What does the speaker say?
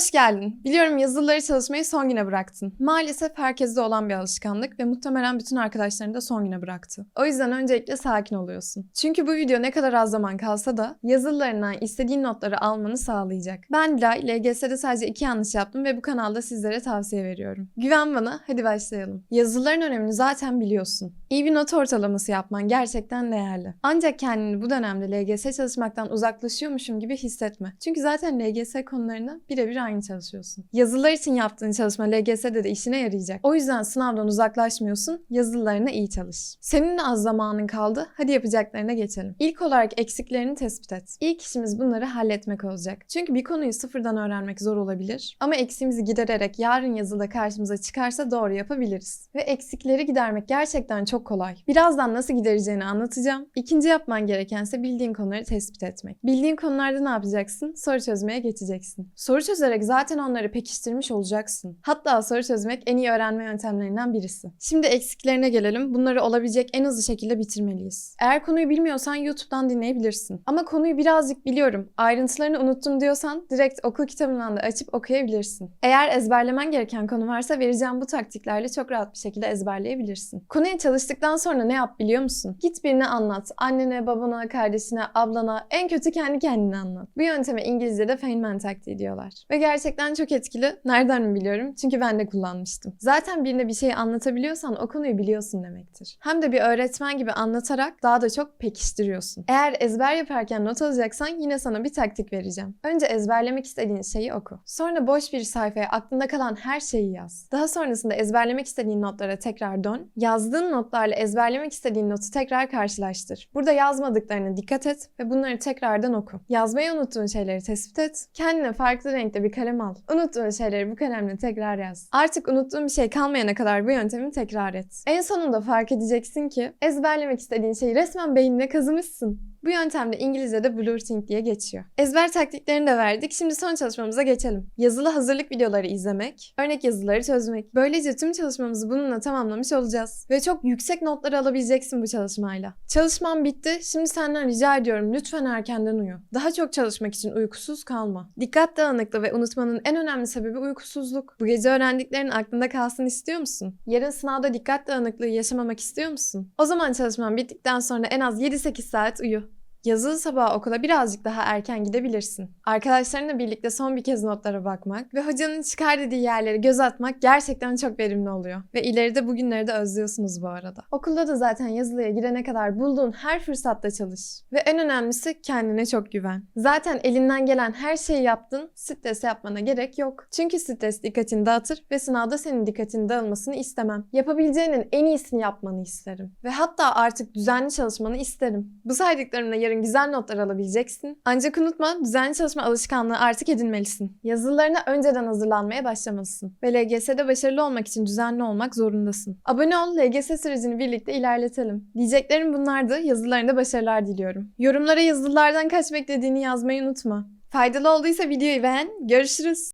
Hoş geldin. Biliyorum yazılıları çalışmayı son güne bıraktın. Maalesef herkeste olan bir alışkanlık ve muhtemelen bütün arkadaşlarını da son güne bıraktı. O yüzden öncelikle sakin oluyorsun. Çünkü bu video ne kadar az zaman kalsa da yazılılarından istediğin notları almanı sağlayacak. Ben Dilay, LGS'de sadece iki yanlış yaptım ve bu kanalda sizlere tavsiye veriyorum. Güven bana, hadi başlayalım. Yazılıların önemini zaten biliyorsun. İyi bir not ortalaması yapman gerçekten değerli. Ancak kendini bu dönemde LGS çalışmaktan uzaklaşıyormuşum gibi hissetme. Çünkü zaten LGS konularına birebir aynı çalışıyorsun. Yazılar için yaptığın çalışma LGS'de de işine yarayacak. O yüzden sınavdan uzaklaşmıyorsun, yazılarına iyi çalış. Senin de az zamanın kaldı, hadi yapacaklarına geçelim. İlk olarak eksiklerini tespit et. İlk işimiz bunları halletmek olacak. Çünkü bir konuyu sıfırdan öğrenmek zor olabilir. Ama eksiğimizi gidererek yarın yazıda karşımıza çıkarsa doğru yapabiliriz. Ve eksikleri gidermek gerçekten çok kolay. Birazdan nasıl gidereceğini anlatacağım. İkinci yapman gerekense bildiğin konuları tespit etmek. Bildiğin konularda ne yapacaksın? Soru çözmeye geçeceksin. Soru çözerek zaten onları pekiştirmiş olacaksın. Hatta soru çözmek en iyi öğrenme yöntemlerinden birisi. Şimdi eksiklerine gelelim. Bunları olabilecek en hızlı şekilde bitirmeliyiz. Eğer konuyu bilmiyorsan YouTube'dan dinleyebilirsin. Ama konuyu birazcık biliyorum, ayrıntılarını unuttum diyorsan direkt okul kitabından da açıp okuyabilirsin. Eğer ezberlemen gereken konu varsa vereceğim bu taktiklerle çok rahat bir şekilde ezberleyebilirsin. Konuya çalıştıktan sonra ne yap biliyor musun? Git birine anlat. Annene, babana, kardeşine, ablana, en kötü kendi kendine anlat. Bu yönteme İngilizce'de Feynman taktiği diyorlar. Ve gerçekten çok etkili. Nereden mi biliyorum? Çünkü ben de kullanmıştım. Zaten birine bir şey anlatabiliyorsan o konuyu biliyorsun demektir. Hem de bir öğretmen gibi anlatarak daha da çok pekiştiriyorsun. Eğer ezber yaparken not alacaksan yine sana bir taktik vereceğim. Önce ezberlemek istediğin şeyi oku. Sonra boş bir sayfaya aklında kalan her şeyi yaz. Daha sonrasında ezberlemek istediğin notlara tekrar dön. Yazdığın notlarla ezberlemek istediğin notu tekrar karşılaştır. Burada yazmadıklarına dikkat et ve bunları tekrardan oku. Yazmayı unuttuğun şeyleri tespit et. Kendine farklı renkte bir kalem al. Unuttuğun şeyleri bu kalemle tekrar yaz. Artık unuttuğun bir şey kalmayana kadar bu yöntemi tekrar et. En sonunda fark edeceksin ki ezberlemek istediğin şeyi resmen beynine kazımışsın. Bu yöntemde İngilizce'de blurting diye geçiyor. Ezber taktiklerini de verdik. Şimdi son çalışmamıza geçelim. Yazılı hazırlık videoları izlemek, örnek yazıları çözmek. Böylece tüm çalışmamızı bununla tamamlamış olacağız. Ve çok yüksek notlar alabileceksin bu çalışmayla. Çalışmam bitti. Şimdi senden rica ediyorum lütfen erkenden uyu. Daha çok çalışmak için uykusuz kalma. Dikkat dağınıklığı ve unutmanın en önemli sebebi uykusuzluk. Bu gece öğrendiklerin aklında kalsın istiyor musun? Yarın sınavda dikkat dağınıklığı yaşamamak istiyor musun? O zaman çalışman bittikten sonra en az 7-8 saat uyu. Yazılı sabah okula birazcık daha erken gidebilirsin. Arkadaşlarınla birlikte son bir kez notlara bakmak ve hocanın çıkar dediği yerlere göz atmak gerçekten çok verimli oluyor. Ve ileride bugünleri de özlüyorsunuz bu arada. Okulda da zaten yazılıya girene kadar bulduğun her fırsatta çalış. Ve en önemlisi kendine çok güven. Zaten elinden gelen her şeyi yaptın, stres yapmana gerek yok. Çünkü stres dikkatini dağıtır ve sınavda senin dikkatini dağılmasını istemem. Yapabileceğinin en iyisini yapmanı isterim. Ve hatta artık düzenli çalışmanı isterim. Bu saydıklarımla yarın güzel notlar alabileceksin. Ancak unutma düzenli çalışma alışkanlığı artık edinmelisin. Yazılarına önceden hazırlanmaya başlamalısın. Ve LGS'de başarılı olmak için düzenli olmak zorundasın. Abone ol, LGS sürecini birlikte ilerletelim. Diyeceklerim bunlardı. Yazılarında başarılar diliyorum. Yorumlara yazılardan kaç beklediğini yazmayı unutma. Faydalı olduysa videoyu beğen. Görüşürüz.